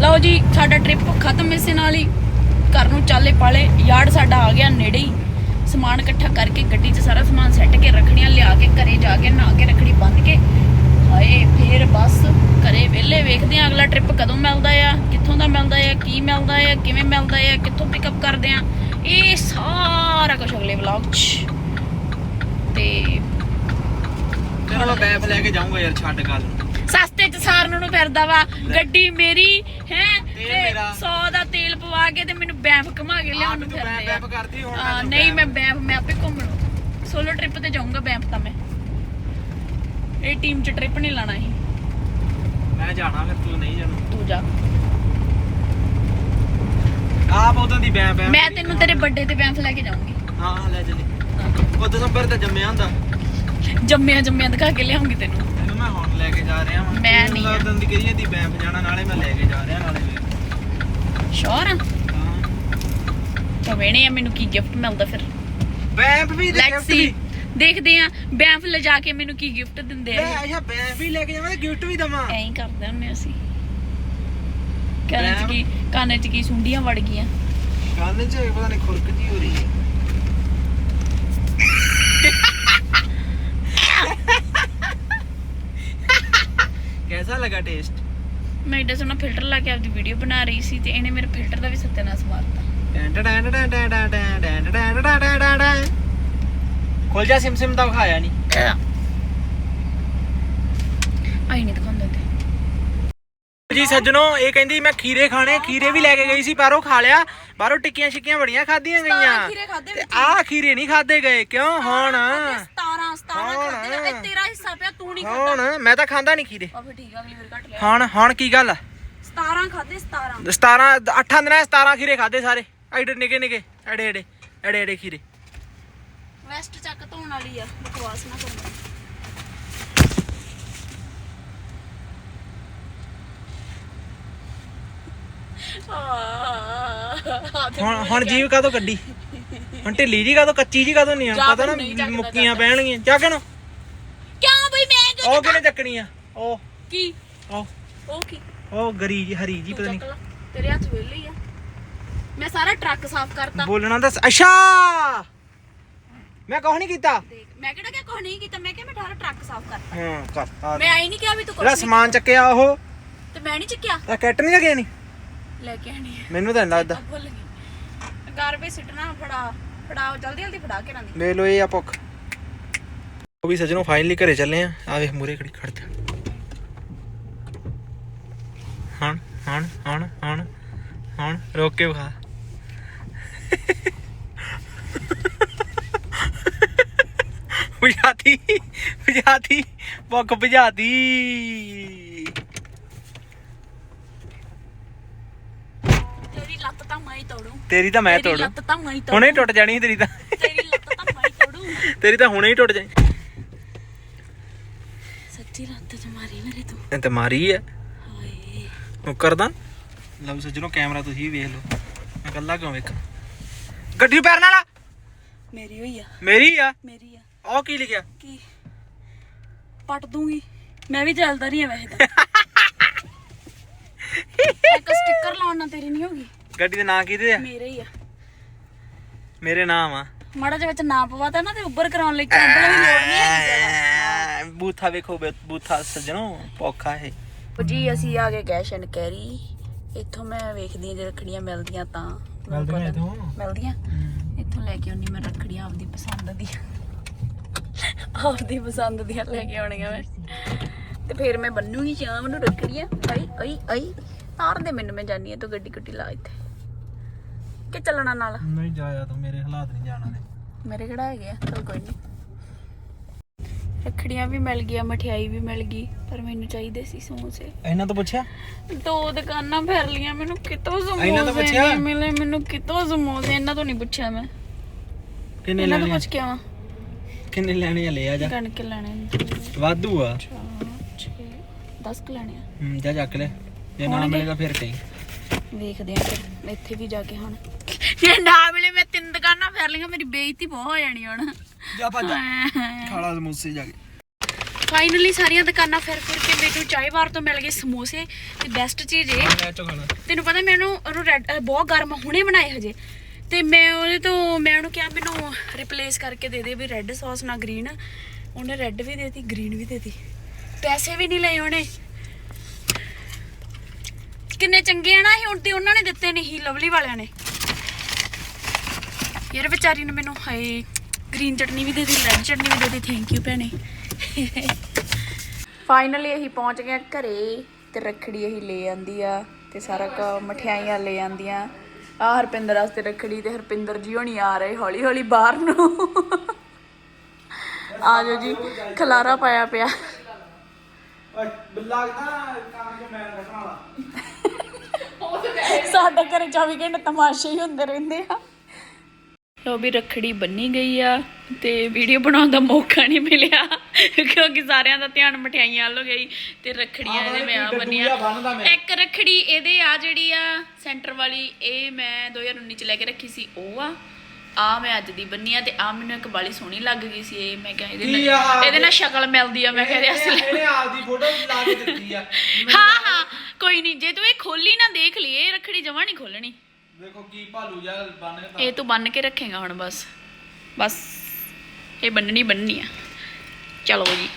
ਲਓ ਜੀ ਸਾਡਾ ਟ੍ਰਿਪ ਖਤਮ ਇਸੇ ਨਾਲ ਹੀ। ਘਰ ਨੂੰ ਚਾਲੇ ਪਾਲੇ ਯਾਰਡ ਸਾਡਾ ਆ ਗਿਆ ਨੇੜੇ ਹੀ। ਸਮਾਨ ਇਕੱਠਾ ਕਰਕੇ ਗੱਡੀ 'ਚ ਸਾਰਾ ਸਮਾਨ ਸੈੱਟ ਕੇ ਰੱਖੜੀਆਂ ਲਿਆ ਕੇ ਘਰੇ ਜਾ ਕੇ ਨਹਾ ਕੇ ਰੱਖੜੀ ਬੰਨ੍ਹ ਕੇ ਹਾਏ ਫੇਰ ਬਸ ਘਰੇ ਵਿਹਲੇ ਵੇਖਦੇ ਆ ਅਗਲਾ ਟ੍ਰਿਪ ਕਦੋਂ ਮਿਲਦਾ ਆ ਕਿੱਥੋਂ ਦਾ ਮਿਲਦਾ ਆ ਕੀ ਮਿਲਦਾ ਆ ਕਿਵੇਂ ਮਿਲਦਾ ਆ ਕਿੱਥੋਂ ਪਿਕਅਪ ਕਰਦੇ ਆ ਇਹ ਸਾਰਾ ਕੁਝ ਅਗਲੇ ਵਲੌਗ 'ਚ। ਤੇ ਮੈਂ ਬੈਫ ਲੈ ਕੇ ਜਾਊਂਗਾ ਯਾਰ ਛੱਡ ਗੱਲ। ਸਸਤੇ ਚ ਸਾਰਨ ਨੂੰ ਫਿਰਦਾ ਵਾ ਗੱਡੀ ਮੇਰੀ ਹੈ ਤੇਲ ਮੇਰਾ। 100 ਦਾ ਤੇਲ ਪਵਾ ਕੇ ਤੇ ਮੈਨੂੰ ਬੈਂਫ ਘੁਮਾ ਕੇ ਲਿਆਉਣ ਨੂੰ ਫਿਰਦੇ ਆ। ਬੈਫ ਕਰਦੀ ਹੁਣ ਹਾਂ, ਨਹੀਂ ਮੈਂ ਬੈਂਫ ਮੈਂ ਆਪੇ ਘੁੰਮਣਾ ਸੋਲੋ ਟ੍ਰਿਪ ਤੇ ਜਾਊਂਗਾ ਬੈਂਫ ਤਾਂ ਮੈਂ। ਇਹ ਟੀਮ ਚ ਟ੍ਰਿਪ ਨਹੀਂ ਲਾਣਾ ਸੀ ਮੈਂ ਜਾਣਾ ਫਿਰ ਤੂੰ ਨਹੀਂ ਜਾਣਾ। ਤੂੰ ਜਾ। ਆਪ ਉਦੋਂ ਦੀ ਬੈਫ ਬੈਫ ਮੈਂ ਤੈਨੂੰ ਤੇਰੇ ਬਰਥਡੇ ਤੇ ਬੈਂਫ ਲੈ ਕੇ ਜਾਊਂਗੀ। ਹਾਂ ਲੈ ਚਲੀ। ਉਹ ਦਸੰਬਰ ਤੇ ਜੰਮਿਆ ਹੁੰਦਾ। ਜੰਮਿਆ ਜੰਮਿਆ ਦਿਖਾ ਕੇ ਲਿਆਉਂਗੀ ਤੈਨੂੰ। ਮੈਂ ਹੁਣ ਲੈ ਕੇ ਜਾ ਰਿਹਾ ਹਾਂ ਮੈਂ ਨਹੀਂ। ਉਦੋਂ ਦੀ ਕਹੀ ਜਾਂਦੀ ਬੈਫ ਜਾਣਾ ਨਾਲੇ ਮੈਂ ਲੈ ਕੇ ਜਾ ਰਿਹਾ ਨਾਲੇ ਵੇਖ। ਸ਼ੋਰ ਆ ਹਾਂ ਤਾਂ ਵੇਣੇ ਆ ਮੈਨੂੰ ਕੀ ਗਿਫਟ ਮਿਲਦਾ ਫਿਰ ਬੈਫ ਵੀ ਤੇ ਲੈਟਸ gift ਸੀ ਵੀ। ਦੇਖਦੇ ਆ ਬੈਂਫ ਲਿਜਾ ਕੇ ਮੈਨੂੰ ਕੀ ਗਿਫਟ ਦਿੰਦੇ ਆ ਲੈ ਇਹ। ਅੱਛਾ ਬੈਫ ਵੀ ਲੈ ਕੇ ਜਾਵਾਂ ਤੇ ਗਿਫਟ ਵੀ ਦਵਾਂ ਐਂ ਹੀ ਕਰਦੇ ਹੁੰਨੇ ਅਸੀਂ ਕੰਨ ਚ ਬੈਂਫ? ਕੀ ਕੰਨ ਚ ਕੀ ਸੁੰਡੀਆਂ ਵੜ ਗਈਆਂ ਕੰਨ 'ਚ ਪਤਾ ਨਹੀਂ ਖੁਰਕ ਜੀ ਹੋ ਰਹੀ ਹੈ कैसा लगा टेस्ट ਮੈਂ ਐਡਾ ਸੋਹਣਾ ਫਿਲਟਰ ਲਾ ਕੇ ਆਪਦੀ ਵੀਡੀਓ ਬਣਾ ਰਹੀ ਸੀ ਤੇ ਇਹਨੇ ਮੇਰੇ ਫਿਲਟਰ ਦਾ ਵੀ ਸੱਤਿਆਨਾਸ਼ ਮਾਰਤਾ ਖੁੱਲ ਜਾ ਸਿਮ ਸਿਮ ਦਾ ਵਿਖਾਇਆ ਨਹੀਂ ਆਈ ਨਹੀਂ ਦਿਖਾਉਂਦਾ ਜੀ ਸੱਜਣੋ ਇਹ ਕਹਿੰਦੀ ਮੈਂ ਖੀਰੇ ਖਾਣੇ ਖੀਰੇ ਵੀ ਲੈ ਕੇ ਗਈ ਸੀ ਬਾਹਰੋਂ ਖਾ ਲਿਆ। ਬਾਹਰੋਂ ਟਿੱਕੀਆਂ ਛਿੱਕੀਆਂ ਬੜੀਆਂ ਖਾਧੀਆਂ ਗਈਆਂ। ਖਾਦੇ ਤੇ ਆਹ ਖੀਰੇ ਨਹੀਂ ਖਾਦੇ ਗਏ ਕਿਉਂ? ਹੁਣ। 17 17 ਹੁਣ। ਖਾਦੇ ਨੇ ਇਹ ਤੇਰਾ ਹਿੱਸਾ ਪਿਆ ਤੂੰ ਨਹੀਂ ਖਾਦਾ ਹੁਣ ਮੈਂ ਤਾਂ ਖਾਂਦਾ ਨਹੀਂ ਖੀਰੇ। ਆ ਫਿਰ ਠੀਕ ਆ ਅਗਲੀ ਵਾਰ ਘੱਟ ਲਿਆ ਹੁਣ ਹੁਣ ਕੀ ਗੱਲ 17 ਖਾਦੇ 17 17 8 ਦਿਨਾਂ 'ਚ 17 ਖੀਰੇ ਖਾਦੇ ਸਾਰੇ। ਐਡੇ ਨਿਕੇ ਨਿਕੇ ਐਡੇ ਐਡੇ ਐਡੇ ਐਡੇ ਖੀਰੇ। ਵੈਸਟ ਚੱਕ ਧੋਣ ਵਾਲੀ ਆ ਬਕਵਾਸ ਨਾ ਕਰਨਾ ਹੁਣ ਹੁਣ ਜੀਵ ਕਾਦੋਂ ਕੱਢੀ? ਹੁਣ ਢਿੱਲੀ ਜੀ ਕਾਦੋਂ ਕੱਚੀ ਜੀ ਕਾਦੋਂ ਨਹੀਂ ਆ? ਪਤਾ ਨਹੀਂ ਨਾ ਮੁੱਕੀਆਂ ਪੈਣਗੀਆਂ। ਚੱਕ ਨੂੰ ਕਿਉਂ ਬਈ ਮੈਂ ਕਿਉਂ ਉਹ ਕਿਹਨੇ ਚੱਕਣੀ ਆ? ਉਹ। ਕੀ? ਉਹ। ਉਹ ਕੀ? ਉਹ ਗਰੀ ਜੀ ਹਰੀ ਜੀ ਪਤਾ ਲਾ। ਤੇਰੇ ਹੱਥ ਵੇਲੇ ਆ। ਮੈਂ ਸਾਰਾ ਟਰੱਕ ਸਾਫ਼ ਕਰਤਾ। ਨਹੀਂ ਬੋਲਣਾ ਦੱਸ। ਅੱਛਾ! ਮੈਂ ਕੁਛ ਨਹੀਂ ਕੀਤਾ। ਦੇਖ ਮੈਂ ਕਿਹੜਾ ਕਿ ਕੁਝ ਨਹੀਂ ਕੀਤਾ? ਮੈਂ ਕਿਹਾ ਮੈਂ ਸਾਰਾ ਟਰੱਕ ਸਾਫ਼ ਕਰਤਾ। ਹਾਂ ਕਰ ਆ ਮੈਂ ਆਈ ਨਹੀਂ ਕਿਹਾ ਵੀ ਤੂੰ ਕੁਝ ਜਿਹੜਾ ਨਹੀਂ ਸਮਾਨ ਚੱਕਿਆ ਉਹ। ਤੇ ਮੈਂ ਨਹੀਂ ਚੱਕਿਆ? ਤਾਂ ਕਿੱਟ ਨਹੀਂ ਲੱਗਿਆ ਨਹੀਂ ਲੈ ਕੇ ਆਣੀ ਆ। ਮੈਨੂੰ ਤਾਂ ਨੀ ਲੱਗਦਾ। ਆ ਭੁੱਲ ਗਈ। ਗਾਰਬੇਜ ਸਿੱਟਣਾ ਫੜਾ ਫੜਾਓ ਜਲਦੀ ਜਲਦੀ ਫੜਾ ਕੇ ਰਾਂਦੀ ਲੈ ਲੋ ਇਹ ਆ ਭੁੱਖ। ਉਹ ਵੀ ਸੱਜਣੋ ਫਾਈਨਲੀ ਘਰੇ ਚੱਲੇ ਆ। ਆ ਵੇਖ ਮੂਰੇ ਖੜੀ ਖੜ ਜਾ। ਹਣ ਹਣ ਹਣ ਹਣ ਹਣ ਰੋਕ ਕੇ ਵਿਖਾ। ਬੁਝਾਤੀ ਬੁਝਾਤੀ ਭੁੱਖ ਬੁਝਾਤੀ ਤੇਰੀ ਲੱਤ ਤਾਂ ਮੈਂ ਹੀ ਤੋੜੂ। ਤੇਰੀ ਤਾਂ ਮੈਂ ਤੇਰੀ ਤੋੜੂ। ਲੱਤ ਤਾਂ ਮੈਂ ਹੀ ਤੋੜੂ। ਹੁਣੇ ਹੀ ਟੁੱਟ ਜਾਣੀ ਸੀ ਤੇਰੀ ਤਾਂ। ਤੇਰੀ ਲੱਤ ਤਾਂ ਮੈਂ ਹੀ ਤੋੜੂ। ਤੇਰੀ ਤਾਂ ਹੁਣੇ ਹੀ ਟੁੱਟ ਜਾਣੀ। ਸੱਚੀ ਲੱਤ ਤੇ ਮਾਰੀ ਮੇਰੇ ਤੂੰ। ਤੇ ਮਾਰੀ ਹੈ ਹਾਏ। ਉਹ ਕਰਦਾ। ਲਓ ਸੱਜਣੋ ਕੈਮਰਾ ਤੁਸੀਂ ਵੀ ਵੇਖ ਲਓ। ਮੈਂ ਕੱਲਾ ਕਿਉਂ ਵੇਖਾਂ? ਗੱਡੀ ਪੈਰ ਨਾਲ ਮੇਰੀ ਹੋਈ ਆ। ਮੇਰੀ ਆ? ਮੇਰੀ ਆ। ਉਹ ਕੀ ਲਿਖਿਆ? ਕੀ? ਪਟ ਦੂੰਗੀ। ਮੈਂ ਵੀ ਚੱਲਦਾ ਰਹੀ ਆ ਵੈਸੇ ਤਾਂ। ਇੱਕ ਸਟicker ਲਾਉਣ ਨਾਲ ਤੇਰੀ ਨਹੀਂ ਹੋਗੀ ਗੱਡੀ ਦੇ ਨਾਂ ਕਿਹਦੇ ਆ? ਮੇਰੇ ਹੀ ਆ। ਮੇਰੇ ਨਾਮ ਆ। ਮਾੜਾ ਜਿਹਾ ਵਿੱਚ ਨਾ ਪਵਾਤਾ ਨਾ ਤੇ ਉੱਪਰ ਕਰਾਉਣ ਲਈ ਕੈਂਡਲ ਵੀ ਲੋੜ ਨਹੀਂ ਹੈਗੀ ਬੂਥਾ ਵੇਖੋ ਬੇ- ਬੂਥਾ ਸੱਜਣੋ ਪੌਖਾ ਹੈ ਜ਼ਿਆਦਾ। ਜੀ ਅਸੀਂ ਆ ਗਏ ਕੈਸ਼ ਐਂਡ ਕੈਰੀ। ਇੱਥੋਂ ਮੈਂ ਵੇਖਦੀ ਹਾਂ ਜੇ ਰੱਖੜੀਆਂ ਮਿਲਦੀਆਂ ਤਾਂ। ਮੈਨੂੰ ਮਿਲਦੀਆਂ ਪਤਾ- ਇੱਥੋਂ? ਮਿਲਦੀਆਂ। ਇੱਥੋਂ ਲੈ ਕੇ ਆਉਣੀ ਮੈਂ ਰੱਖੜੀ ਆਪਦੀ ਪਸੰਦ ਦੀ ਆਪਦੀ ਪਸੰਦ ਦੀਆਂ ਲੈ ਕੇ ਆਉਣੀਆਂ ਮੈਂ। ਤੇ ਫਿਰ ਮੈਂ ਬੰਨੂਗੀ ਸ਼ਾਮ ਨੂੰ ਰੱਖੜੀਆਂ। ਆਈ ਆਈ ਆਈ। ਤਾਰ ਦੇ ਮੈਨੂੰ ਮੈਂ ਜਾਨੀ ਆ ਤੂੰ ਗੱਡੀ ਗੁੱਡੀ ਲਾ ਇੱਥੇ। ਕਿ ਚੱਲਣਾ ਨਾਲ? ਨਹੀਂ ਜਾਇਆ ਤੂੰ ਮੇਰੇ ਹਾਲਾਤ ਨਹੀਂ ਜਾਣਾ ਨੇ ਮੇਰੇ ਕਿਹੜਾ ਹੈਗੇ ਆ? ਚਲ ਕੋਈ ਨਹੀਂ ਰੱਖੜੀਆਂ ਵੀ ਮਿਲ ਗਈਆਂ ਮਠਿਆਈ ਵੀ ਮਿਲ ਗਈ ਪਰ ਮੈਨੂੰ ਚਾਹੀਦੇ ਸੀ ਸਮੋਸੇ। ਇਹਨਾਂ ਤੋਂ ਪੁੱਛਿਆ? ਦੋ ਦੁਕਾਨਾਂ ਫਿਰ ਲੀਆਂ ਮੈਨੂੰ ਕਿਤੋਂ ਇਹਨਾਂ ਤੋਂ ਸਮੋਸੇ ਪੁੱਛਿਆ? ਨਹੀਂ ਮਿਲੇ ਮੈਨੂੰ ਕਿਤੋਂ ਸਮੋਸੇ ਇਹਨਾਂ ਤੋਂ ਨਹੀਂ ਪੁੱਛਿਆ ਮੈਂ। ਕਿੰਨੇ ਇਹਨਾਂ ਤੋਂ ਲੈਣੇ? ਪੁੱਛ ਕੇ ਆਵਾਂ। ਕਿੰਨੇ ਲੈਣੇ ਆ ਲੈ ਆ ਜਾ। ਗਣ ਕੇ ਲੈਣੇ ਵਾਧੂ ਆ। 10 ਕੁ ਲੈਣੇ ਆ। ਹੂੰ ਜਾ ਚੱਕ ਲੈ। ਜੇ ਨਾ ਹੋਣਗੇ? ਮਿਲੇਗਾ ਫਿਰ ਕਹੀਂ। ਵੇਖਦੇ ਆ ਫਿਰ ਇੱਥੇ ਵੀ ਜਾ ਕੇ ਹੁਣ। ਜੇ ਨਾ ਮਿਲੇ ਮੈਂ ਤਿੰਨ ਦੁਕਾਨਾਂ ਫਿਰ ਲਈਆਂ ਮੇਰੀ ਬੇਇੱਜ਼ਤੀ ਬਹੁਤ ਹੋ ਜਾਣੀ ਹੁਣ। ਜਾ ਭੱਜ ਖਾਲਾ ਸਮੋਸੇ ਜਾ ਕੇ। ਫਾਈਨਲੀ ਸਾਰੀਆਂ ਦੁਕਾਨਾਂ ਫਿਰ ਫਿਰ ਕੇ ਮੈਨੂੰ ਚਾਈ ਬਾਰ ਤੋਂ ਮਿਲ ਗਏ ਸਮੋਸੇ ਤੇ ਬੈਸਟ ਚੀਜ਼ ਇਹ। ਲੈ ਚੋ ਖਾਣਾ। ਤੈਨੂੰ ਪਤਾ ਮੈਨੂੰ ਉਹਨੂੰ ਰੈਡ ਬਹੁਤ ਗਰਮ ਹੁਣੇ ਬਣਾਏ ਹਜੇ। ਤੇ ਮੈਂ ਉਹਦੇ ਤੋਂ ਮੈਂ ਉਹਨੂੰ ਕਿਹਾ ਮੈਨੂੰ ਰਿਪਲੇਸ ਕਰਕੇ ਦੇ ਦੇ ਵੀ ਰੈੱਡ ਸੌਸ ਨਾਲ ਗ੍ਰੀਨ ਉਹਨੇ ਰੈੱਡ ਵੀ ਦੇਤੀ ਗ੍ਰੀਨ ਵੀ ਦੇਤੀ। ਪੈਸੇ ਵੀ ਨਹੀਂ ਲਏ ਉਹਨੇ। ਕਿੰਨੇ ਚੰਗੇ ਆ ਨਾ ਇਹ, ਹੁਣ ਤੇ ਉਹਨਾਂ ਨੇ ਦਿੱਤੇ ਨਹੀਂ ਲਵਲੀ ਵਾਲਿਆਂ ਨੇ। ਯਾਰ ਵਿਚਾਰੀ ਨੇ ਮੈਨੂੰ ਹਾਏ ਗ੍ਰੀਨ ਚਟਨੀ ਵੀ ਦੇ ਦਿੱਤੀ ਰੈੱਡ ਚਟਨੀ ਵੀ ਦੇ ਦਿੱਤੀ ਥੈਂਕ ਯੂ ਭੈਣੇ। ਫਾਈਨਲੀ ਅਸੀਂ ਪਹੁੰਚ ਗਏ ਘਰੇ, ਤੇ ਰੱਖੜੀ ਅਸੀਂ ਲੈ ਆਂਦੀ ਆ, ਤੇ ਸਾਰਾ ਕੁ ਮਠਿਆਈਆਂ ਲੈ ਆਂਦੀਆਂ। ਆ ਹਰਪਿੰਦਰ ਵਾਸਤੇ ਰੱਖੜੀ, ਤੇ ਹਰਪਿੰਦਰ ਜੀ ਹੋਣੀ ਆ ਰਹੇ ਹੌਲੀ ਹੌਲੀ ਬਾਹਰ ਨੂੰ। ਆ ਜਾਓ ਜੀ, ਖਲਾਰਾ ਪਾਇਆ ਪਿਆ। ਲੱਗਦਾ ਕੰਮ ਜੋ ਮੈਂ ਰੱਖਣ ਵਾਲਾ। ਸਾਡੇ ਘਰੇ 24 ਘੰਟੇ ਤਮਾਸ਼ੇ ਹੀ ਹੁੰਦੇ ਰਹਿੰਦੇ ਆ। ਲੋ ਵੀ ਰੱਖੜੀ ਬੰਨੀ ਗਈ ਆ ਤੇ ਵੀਡੀਓ ਬਣਾਉਣ ਦਾ ਮੌਕਾ ਨਹੀਂ ਮਿਲਿਆ ਕਿਉਂਕਿ ਸਾਰਿਆਂ ਦਾ ਧਿਆਨ ਮਠਿਆਈਆਂ ਵੱਲ ਗਈ ਤੇ ਰੱਖੜੀਆਂ ਇਹਦੇ ਮੈਂ ਆ ਬੰਨੀਆਂ। ਇੱਕ ਰੱਖੜੀ ਇਹਦੇ ਆ ਜਿਹੜੀ ਆ ਸੈਂਟਰ ਵਾਲੀ ਇਹ ਮੈਂ 2019 ਚ ਲੈ ਕੇ ਰੱਖੀ ਸੀ ਉਹ ਆ। ਆ ਮੈਂ ਅੱਜ ਦੀ ਬੰਨੀ ਆ ਤੇ ਆ ਮੈਨੂੰ ਇੱਕ ਬਾਲੀ ਸੋਹਣੀ ਲੱਗ ਗਈ ਸੀ ਇਹ। ਮੈਂ ਕਿਹਾ ਇਹਦੇ ਕੀ ਆ? ਨਾਲ ਇਹਦੇ ਨਾਲ ਸ਼ਕਲ ਮਿਲਦੀ ਆ ਮੈਂ ਕਿਹਾ ਇਹਦੇ ਅਸਲ ਇਹਨੇ ਆਪਦੀ ਫੋਟੋ ਲਾ ਕੇ ਦਿੱਤੀ ਆ। ਹਾਂ ਹਾਂ ਕੋਈ ਨਹੀਂ ਜੇ ਤੂੰ ਇਹ ਖੋਲੀ ਨਾ ਦੇਖ ਲਈ ਇਹ ਰੱਖੜੀ ਜਮਾ ਨਹੀਂ ਖੋਲਣੀ। ਦੇਖੋ ਕੀ ਭਾਲੂ ਜਾ ਬੰਨ ਕੇ ਇਹ ਤੂੰ ਬੰਨ ਕੇ ਰੱਖੇਗਾ ਹੁਣ ਬਸ। ਬਸ ਇਹ ਬੰਨਣੀ ਬੰਨਣੀ ਆ। ਚਲੋ ਜੀ।